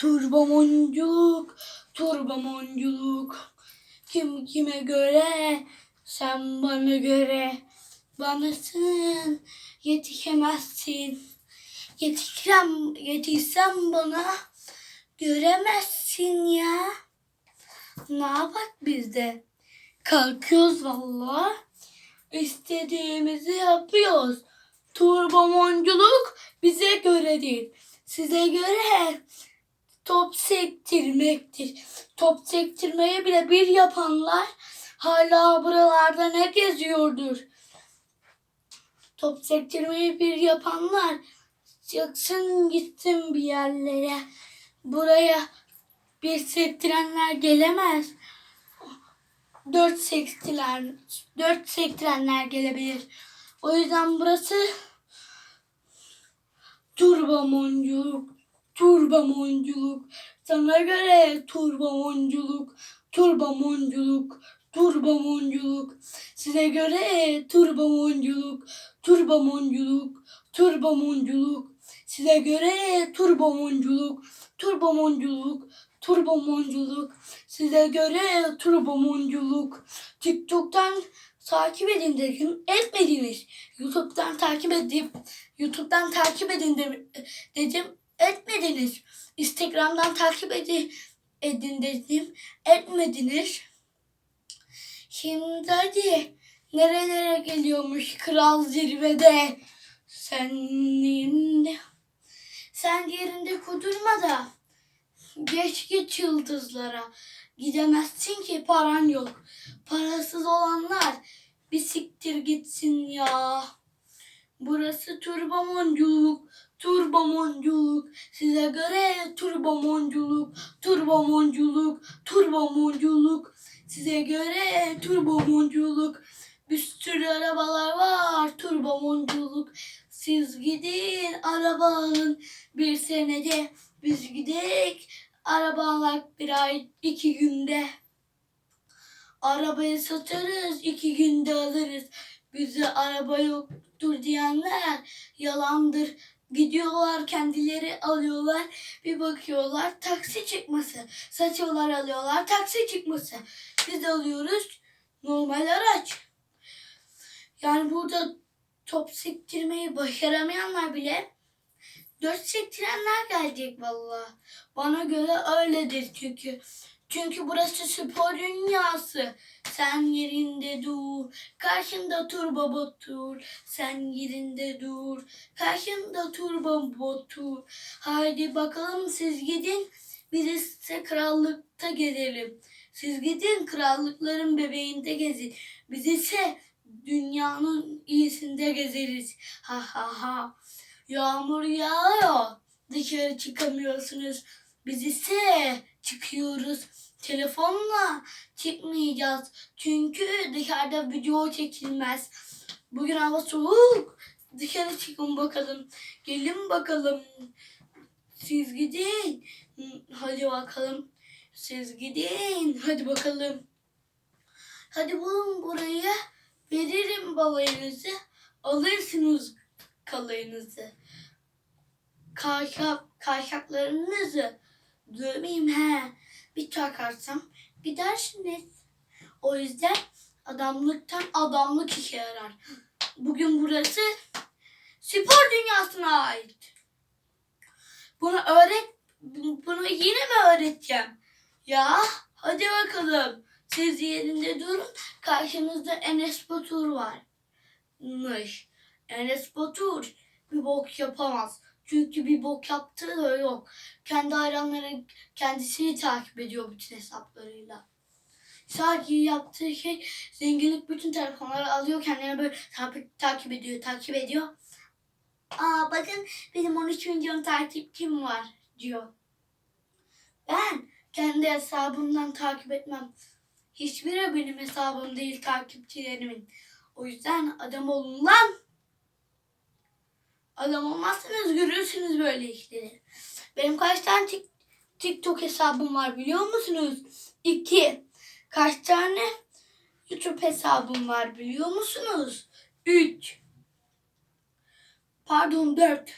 Turbomonculuk, turbomonculuk. Kim kime göre, sen bana göre. Banasın, yetişemezsin. Yetişsem, yetişsem bana göremezsin ya. Ne yapak biz de? Kalkıyoruz valla. İstediğimizi yapıyoruz. Turbomonculuk bize göre değil. Size göre top sektirmektir. Top sektirmeyi bile bir yapanlar hala buralarda ne geziyordur? Top sektirmeyi bir yapanlar çıksın gitsin bir yerlere. Buraya bir sektirenler gelemez. Dört sektiren, dört sektirenler gelebilir. O yüzden burası turbomonculuk, turbomonculuk. Sana göre turbomonculuk, turbomonculuk, turbomonculuk. Size göre turbomonculuk, turbomonculuk, turbomonculuk. Size göre turbomonculuk, turbomonculuk, turbomonculuk. Size göre turbomonculuk. TikTok'tan takip edin dedim. Etmediniz. YouTube'dan takip edip YouTube'dan takip edin de- dedim. Etmediniz. Instagram'dan takip edin, edin dedim. Etmediniz. Şimdi hadi nerelere geliyormuş kral zirvede. Sen yerinde, sen yerinde kudurma da geç git yıldızlara. Gidemezsin ki paran yok. Parasız olanlar bir siktir gitsin ya. Burası turbomonculuk, turbomonculuk. Size göre turbomonculuk, turbomonculuk, turbomonculuk. Size göre turbomonculuk. Bir sürü arabalar var, turbomonculuk. Siz gidin araba alın bir senede. Biz gidek araba alak bir ay, iki günde. Arabayı satarız, iki günde alırız. Bize araba yoktur diyenler yalandır. Gidiyorlar kendileri alıyorlar bir bakıyorlar taksi çıkması. Saçıyorlar alıyorlar taksi çıkması. Biz alıyoruz normal araç. Yani burada top sektirmeyi başaramayanlar bile dört sektirenler gelecek valla. Bana göre öyledir çünkü. Çünkü burası spor dünyası. Sen yerinde dur. Karşında turbo botur. Sen yerinde dur. Karşında turbo botur. Haydi bakalım siz gidin. Biz ise krallıkta gezelim. Siz gidin krallıkların bebeğinde gezin. Biz ise dünyanın iyisinde gezeriz. Ha ha ha. Yağmur yağıyor. Dışarı çıkamıyorsunuz. Biz ise çıkıyoruz. Telefonla çıkmayacağız. Çünkü dışarıda video çekilmez. Bugün hava soğuk. Dışarı çıkın bakalım. Gelin bakalım. Siz gidin. Hadi bakalım. Siz gidin. Hadi bakalım. Hadi bulun burayı. Veririm balayınızı. Alırsınız kalayınızı. Kayşak, kayşaklarınızı dövmeyeyim he. Bir çakarsam gidersiniz. O yüzden adamlıktan adamlık işe yarar. Bugün burası spor dünyasına ait. Bunu öğret, bunu yine mi öğreteceğim? Ya hadi bakalım. Siz yerinde durun. Karşınızda Enes Batur varmış. Enes Batur bir bok yapamaz. Çünkü bir bok yaptığı da yok. Kendi hayranları kendisini takip ediyor bütün hesaplarıyla. Sadece yaptığı şey zenginlik bütün telefonları alıyor kendine böyle takip, takip ediyor, takip ediyor. Aa bakın benim 13 milyon takipçim var diyor. Ben kendi hesabımdan takip etmem. Hiçbiri benim hesabım değil takipçilerimin. O yüzden adam olun lan. Adam olmazsanız görürsünüz böyle işleri. Benim kaç tane tik- TikTok hesabım var biliyor musunuz? İki. Kaç tane YouTube hesabım var biliyor musunuz? Üç. Pardon dört.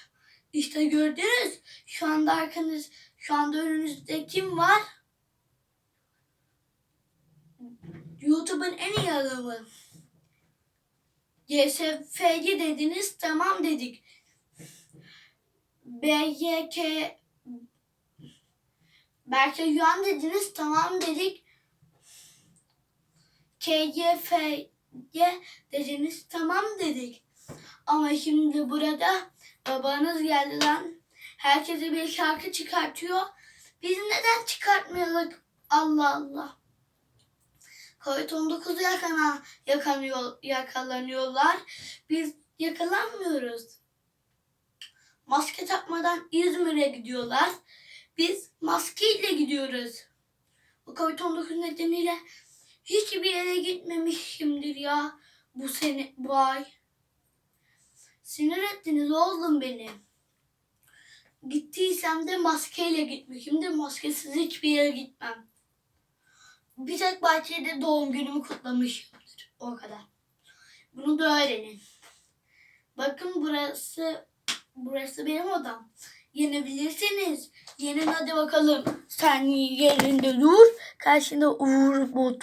İşte gördünüz. Şu anda arkanız Şu anda önünüzde kim var? YouTube'un en iyi adamı. YSF'yi dediniz tamam dedik. BYK Berke Yuan dediniz tamam dedik. KYF'ye dediniz tamam dedik. Ama şimdi burada babanız geldi lan. Herkese bir şarkı çıkartıyor. Biz neden çıkartmayalım? Allah Allah. Covid-19 yakana, yakanıyor, yakalanıyorlar. Biz yakalanmıyoruz. Maske takmadan İzmir'e gidiyorlar. Biz maskeyle gidiyoruz. Bu Covid-19 nedeniyle hiçbir yere gitmemişimdir ya bu sene, bu ay. Sinir ettiniz oğlum beni. Gittiysem de maskeyle gitmişimdir. Maskesiz hiçbir yere gitmem. Bir tek bahçede doğum günümü kutlamışımdır. O kadar. Bunu da öğrenin. Bakın burası burası benim odam. Yenebilirsiniz. Yenin hadi bakalım. Sen yerinde dur. Karşında Uğur Bot